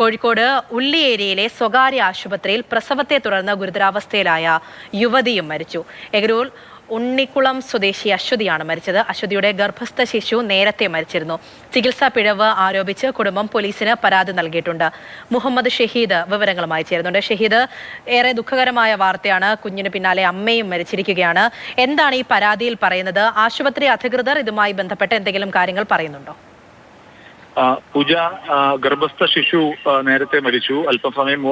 കോഴിക്കോട് ഉള്ളിയേരിയിലെ സ്വകാര്യ ആശുപത്രിയിൽ പ്രസവത്തെ തുടർന്ന് ഗുരുതരാവസ്ഥയിലായ യുവതിയും മരിച്ചു. എഗരൂർ ഉണ്ണിക്കുളം സ്വദേശി അശ്വതിയാണ് മരിച്ചത്. അശ്വതിയുടെ ഗർഭസ്ഥ ശിശു നേരത്തെ മരിച്ചിരുന്നു. ചികിത്സാ പിഴവ് ആരോപിച്ച് കുടുംബം പോലീസിന് പരാതി നൽകിയിട്ടുണ്ട്. മുഹമ്മദ് ഷഹീദ് വിവരങ്ങളുമായി ചേരുന്നുണ്ട്. ഷഹീദ് ഏറെ ദുഃഖകരമായ വാർത്തയാണ്. കുഞ്ഞിന് പിന്നാലെ അമ്മയും മരിച്ചിരിക്കുകയാണ്. എന്താണ് ഈ പരാതിയിൽ പറയുന്നത്? ആശുപത്രി അധികൃതർ ഇതുമായി ബന്ധപ്പെട്ട് എന്തെങ്കിലും കാര്യങ്ങൾ പറയുന്നുണ്ടോ? പൂജ ഗർഭസ്ഥ ശിശു നേരത്തെ മരിച്ചു. അല്പസമയം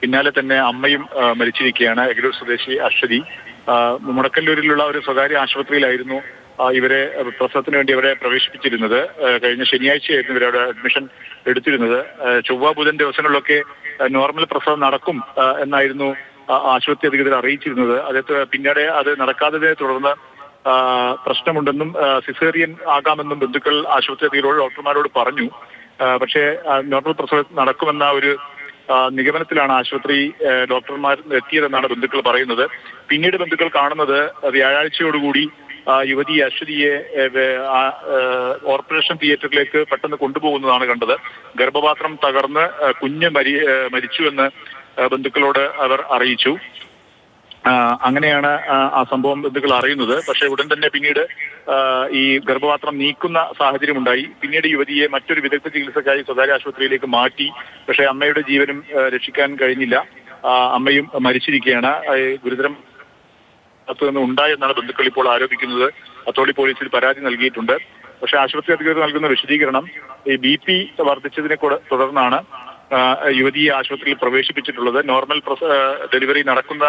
പിന്നാലെ തന്നെ അമ്മയും മരിച്ചിരിക്കുകയാണ്. എഗലൂർ സ്വദേശി അശ്വതി. മുടക്കല്ലൂരിലുള്ള ഒരു സ്വകാര്യ ആശുപത്രിയിലായിരുന്നു ഇവരെ പ്രസവത്തിന് വേണ്ടി അവരെ പ്രവേശിപ്പിച്ചിരുന്നത്. കഴിഞ്ഞ ശനിയാഴ്ചയായിരുന്നു ഇവരവിടെ അഡ്മിഷൻ എടുത്തിരുന്നത്. ചൊവ്വ ബുധൻ ദിവസങ്ങളിലൊക്കെ നോർമൽ പ്രസവം നടക്കും എന്നായിരുന്നു ആശുപത്രി അധികൃതർ അറിയിച്ചിരുന്നത്. അതേ പിന്നീട് അത് നടക്കാത്തതിനെ തുടർന്ന് പ്രശ്നമുണ്ടെന്നും സിസേറിയൻ ആകാമെന്നും ബന്ധുക്കൾ ആശുപത്രി ഡോക്ടർമാരോട് പറഞ്ഞു. പക്ഷേ നോർമൽ പ്രസവം നടക്കുമെന്ന ഒരു നിഗമനത്തിലാണ് ആശുപത്രി ഡോക്ടർമാർ എത്തിയതെന്നാണ് ബന്ധുക്കൾ പറയുന്നത്. പിന്നീട് ബന്ധുക്കൾ കാണുന്നത് വ്യാഴാഴ്ചയോടുകൂടി യുവതി അശ്വതിയെ ഓപ്പറേഷൻ തിയേറ്ററിലേക്ക് പെട്ടെന്ന് കൊണ്ടുപോകുന്നതാണ് കണ്ടത്. ഗർഭപാത്രം തകർന്ന് കുഞ്ഞ് മരി ഏ, മരിച്ചുവെന്ന് ആ, ബന്ധുക്കളോട് അവർ അറിയിച്ചു. അങ്ങനെയാണ് ആ, സംഭവം ബന്ധുക്കൾ അറിയുന്നത്. പക്ഷേ ഉടൻ തന്നെ പിന്നീട് ഈ ഗർഭപാത്രം നീക്കുന്ന സാഹചര്യം ഉണ്ടായി. പിന്നീട് യുവതിയെ മറ്റൊരു വിദഗ്ധ ചികിത്സക്കായി സ്വകാര്യ ആശുപത്രിയിലേക്ക് മാറ്റി. പക്ഷേ അമ്മയുടെ ജീവനും രക്ഷിക്കാൻ കഴിഞ്ഞില്ല. അമ്മയും മരിച്ചിരിക്കുകയാണ്. ഗുരുതരം നിന്ന് ഉണ്ടായെന്നാണ് ബന്ധുക്കൾ ഇപ്പോൾ ആരോപിക്കുന്നത്. അത്തോളി പോലീസിൽ പരാതി നൽകിയിട്ടുണ്ട്. പക്ഷേ ആശുപത്രി അധികൃതർ നൽകുന്ന വിശദീകരണം ഈ ബി പി വർദ്ധിച്ചതിനെ തുടർന്നാണ്. യുവതിയെ ആശുപത്രിയിൽ പ്രവേശിപ്പിച്ചിട്ടുള്ളത് നോർമൽ ഡെലിവറി നടക്കുന്ന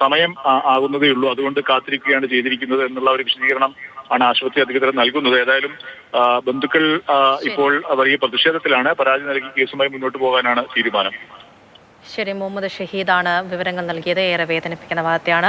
സമയം ആകുന്നതേ ഉള്ളൂ. അതുകൊണ്ട് കാത്തിരിക്കുകയാണ് ചെയ്തിരിക്കുന്നത് എന്നുള്ള ഒരു വിശദീകരണം ആണ് ആശുപത്രി അധികൃതർ നൽകുന്നത്. ഏതായാലും ബന്ധുക്കൾ ഇപ്പോൾ വലിയ പ്രതിഷേധത്തിലാണ്. പരാതി നൽകി കേസുമായി മുന്നോട്ട് പോകാനാണ് തീരുമാനം. ശരി മുഹമ്മദ് ഷഹീദാണ് വിവരങ്ങൾ നൽകിയത്. ഏറെ വേദനിപ്പിക്കുന്ന വാർത്തയാണ്.